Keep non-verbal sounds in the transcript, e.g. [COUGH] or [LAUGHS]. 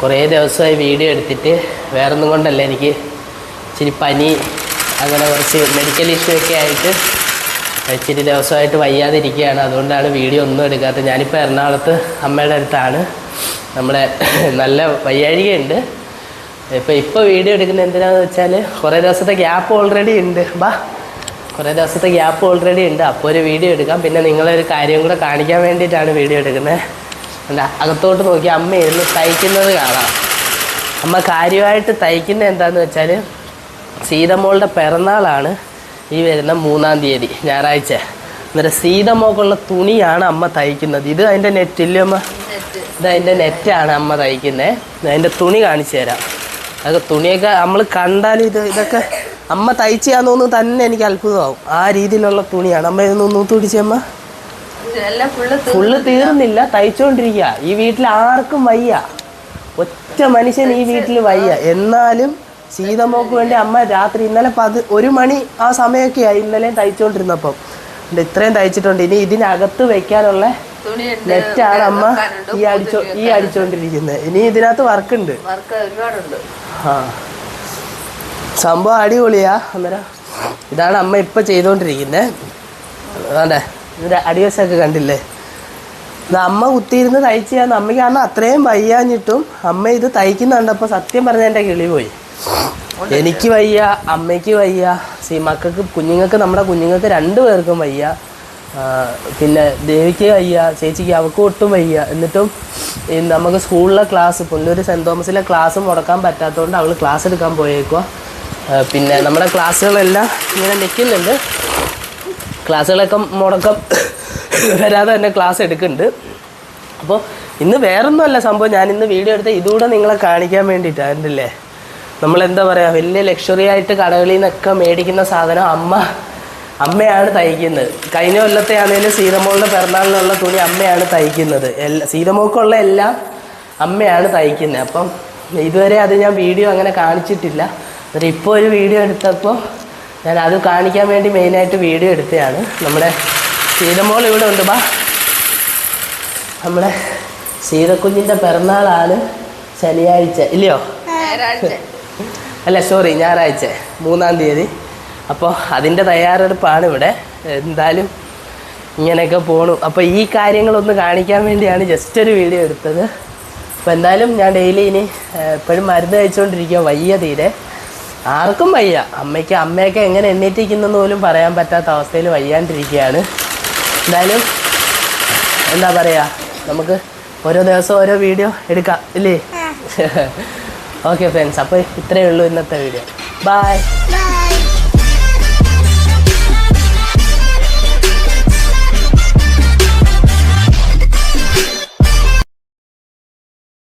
കുറേ ദിവസമായി വീഡിയോ എടുത്തിട്ട് വേറെ ഒന്നും കൊണ്ടല്ല എനിക്ക് ഇച്ചിരി പനി അങ്ങനെ കുറച്ച് മെഡിക്കൽ ഇഷ്യൂ ഒക്കെ ആയിട്ട് ഇച്ചിരി ദിവസമായിട്ട് വയ്യാതിരിക്കുകയാണ്. അതുകൊണ്ടാണ് വീഡിയോ ഒന്നും എടുക്കാത്തത്. ഞാനിപ്പോൾ എറണാകുളത്ത് അമ്മയുടെ അടുത്താണ്. നമ്മളെ നല്ല വയ്യാഴികയുണ്ട്. ഇപ്പോൾ ഇപ്പോൾ വീഡിയോ എടുക്കുന്നത് എന്തിനാന്ന് വെച്ചാൽ കുറേ ദിവസത്തെ ഗ്യാപ്പ് ഓൾറെഡി ഉണ്ട്. ബാ കുറേ ദിവസത്തെ ഗ്യാപ്പ് ഓൾറെഡി ഉണ്ട്. അപ്പോൾ ഒരു വീഡിയോ എടുക്കാം. പിന്നെ നിങ്ങളെ ഒരു കാര്യം കൂടെ കാണിക്കാൻ വേണ്ടിയിട്ടാണ് വീഡിയോ എടുക്കുന്നത്. അല്ല അകത്തോട്ട് നോക്കി അമ്മ ഇരുന്ന് തയ്ക്കുന്നത് കാണാം. അമ്മ കാര്യമായിട്ട് തയ്ക്കുന്ന എന്താന്ന് വെച്ചാൽ സീതമോളുടെ പിറന്നാളാണ് ഈ വരുന്ന മൂന്നാം തീയതി ഞായറാഴ്ച. അന്നേരം സീതമോക്കുള്ള തുണിയാണ് അമ്മ തയ്ക്കുന്നത്. ഇത് അതിന്റെ നെറ്റ് ഇല്ലേ അമ്മ? ഇത് അതിന്റെ നെറ്റാണ് അമ്മ തയ്ക്കുന്നത് അതിന്റെ തുണി കാണിച്ചു തരാം. അതൊക്കെ തുണിയൊക്കെ നമ്മൾ കണ്ടാൽ ഇത് ഇതൊക്കെ അമ്മ തയ്ച്ചാന്നോന്ന് തന്നെ എനിക്ക് അത്ഭുതമാവും. ആ രീതിയിലുള്ള തുണിയാണ്. അമ്മ ഇതൊന്ന് നൂത്ത് പിടിച്ചേ അമ്മ? ഫുള്ള് തീർന്നില്ല. തയ്ച്ചോണ്ടിരിക്കുക ഈ വീട്ടിൽ ആർക്കും വയ്യ. ഒറ്റ മനുഷ്യൻ ഈ വീട്ടിൽ വയ്യ. എന്നാലും സീതമ്മക്ക് വേണ്ടി അമ്മ രാത്രി ഇന്നലെ പത് ഒരു മണി ആ സമയമൊക്കെയായി ഇന്നലെയും തയ്ച്ചോണ്ടിരുന്നപ്പം. ഉണ്ട് ഇത്രയും തയ്ച്ചിട്ടുണ്ട്. ഇനി ഇതിനകത്ത് വെക്കാനുള്ള നെറ്റാണ് അമ്മ ഈ അടിച്ചോ ഈ അടിച്ചോണ്ടിരിക്കുന്നത് ഇനി ഇതിനകത്ത് വർക്കുണ്ട്. വർക്ക് ഒരുപാടുണ്ട്. ആ. സംഭവം അടിപൊളിയാ. അന്നേരം ഇതാണ് അമ്മ ഇപ്പൊ ചെയ്തോണ്ടിരിക്കുന്നത് അതെ ഇതിന്റെ അടിവശമൊക്കെ കണ്ടില്ലേ? ഇത് അമ്മ കുത്തിയിരുന്ന് തയ്ച്ചാന്ന് അമ്മയ്ക്ക് കാരണം അത്രയും വയ്യാഞ്ഞിട്ടും അമ്മ ഇത് തയ്ക്കുന്നുണ്ടപ്പോൾ സത്യം പറഞ്ഞ എന്റെ കിളി പോയി. എനിക്ക് വയ്യ അമ്മയ്ക്ക് വയ്യ സി മക്കൾക്ക് കുഞ്ഞുങ്ങൾക്ക് നമ്മുടെ കുഞ്ഞുങ്ങൾക്ക് രണ്ടു പേർക്കും വയ്യ. പിന്നെ ദേവിക്ക് വയ്യ ചേച്ചിക്ക് അവൾക്ക് ഒട്ടും വയ്യ. എന്നിട്ടും നമുക്ക് സ്കൂളിലെ ക്ലാസ് പുല്ലൂർ സെന്റ് തോമസിലെ ക്ലാസ് മുടക്കാൻ പറ്റാത്തതുകൊണ്ട് അവൾ ക്ലാസ് എടുക്കാൻ പോയേക്കുക പിന്നെ നമ്മുടെ ക്ലാസ്സുകളെല്ലാം ഇങ്ങനെ നിൽക്കുന്നുണ്ട്. ക്ലാസ്സുകളൊക്കെ മുടക്കം വരാതെ തന്നെ ക്ലാസ് എടുക്കുന്നുണ്ട്. അപ്പോൾ ഇന്ന് വേറൊന്നുമല്ല സംഭവം. ഞാൻ ഇന്ന് വീഡിയോ എടുത്ത ഇതുകൂടെ നിങ്ങളെ കാണിക്കാൻ വേണ്ടിയിട്ടാണ് കണ്ടില്ലേ നമ്മളെന്താ പറയുക വലിയ ലക്ഷറി ആയിട്ട് കടകളിൽ നിന്നൊക്കെ മേടിക്കുന്ന സാധനം അമ്മ അമ്മയാണ് തയ്ക്കുന്നത്. കഴിഞ്ഞ കൊല്ലത്തെ ആണെങ്കിലും സീതമോളുടെ പിറന്നാളിനുള്ള തുണി അമ്മയാണ് തയ്ക്കുന്നത്. എല്ലാ സീതമോക്കുള്ള എല്ലാം അമ്മയാണ് തയ്ക്കുന്നത്. അപ്പം ഇതുവരെ അത് ഞാൻ വീഡിയോ അങ്ങനെ കാണിച്ചിട്ടില്ല. എന്നിട്ട് ഇപ്പോൾ ഒരു വീഡിയോ എടുത്തപ്പോൾ ഞാൻ അത് കാണിക്കാൻ വേണ്ടി മെയിനായിട്ട് വീഡിയോ എടുത്തതാണ്. നമ്മുടെ സീതമോൾ ഇവിടെ ഉണ്ട് ബാ. നമ്മുടെ സീതക്കുഞ്ഞിന്റെ പിറന്നാളാണ് ശനിയാഴ്ച ഇല്ലയോ? ഞായറാഴ്ച. അല്ല സോറി ഞായറാഴ്ച മൂന്നാം തീയതി. അപ്പോൾ അതിന്റെ തയ്യാറെടുപ്പാണ് ഇവിടെ. എന്തായാലും ഇങ്ങനെയൊക്കെ പോണു. അപ്പോൾ ഈ കാര്യങ്ങളൊന്ന് കാണിക്കാൻ വേണ്ടിയാണ് ജസ്റ്റ് ഒരു വീഡിയോ എടുത്തത്. അപ്പോൾ എന്തായാലും ഞാൻ ഡെയിലി ഇനി എപ്പോഴും മരുന്ന് കഴിച്ചുകൊണ്ടിരിക്കുക വയ്യ തീരെ. ആർക്കും വയ്യ. അമ്മയ്ക്ക് അമ്മയൊക്കെ എങ്ങനെ എണ്ണീറ്റിരിക്കുന്നെന്ന് പോലും പറയാൻ പറ്റാത്ത അവസ്ഥയിൽ വയ്യാണ്ടിരിക്കുകയാണ്. എന്തായാലും എന്താ പറയുക നമുക്ക് ഓരോ ദിവസം ഓരോ വീഡിയോ എടുക്കാം ഇല്ലേ? ഓക്കെ ഫ്രണ്ട്സ് [LAUGHS] അപ്പോൾ ഇത്രയേ ഉള്ളൂ ഇന്നത്തെ വീഡിയോ. ബായ്.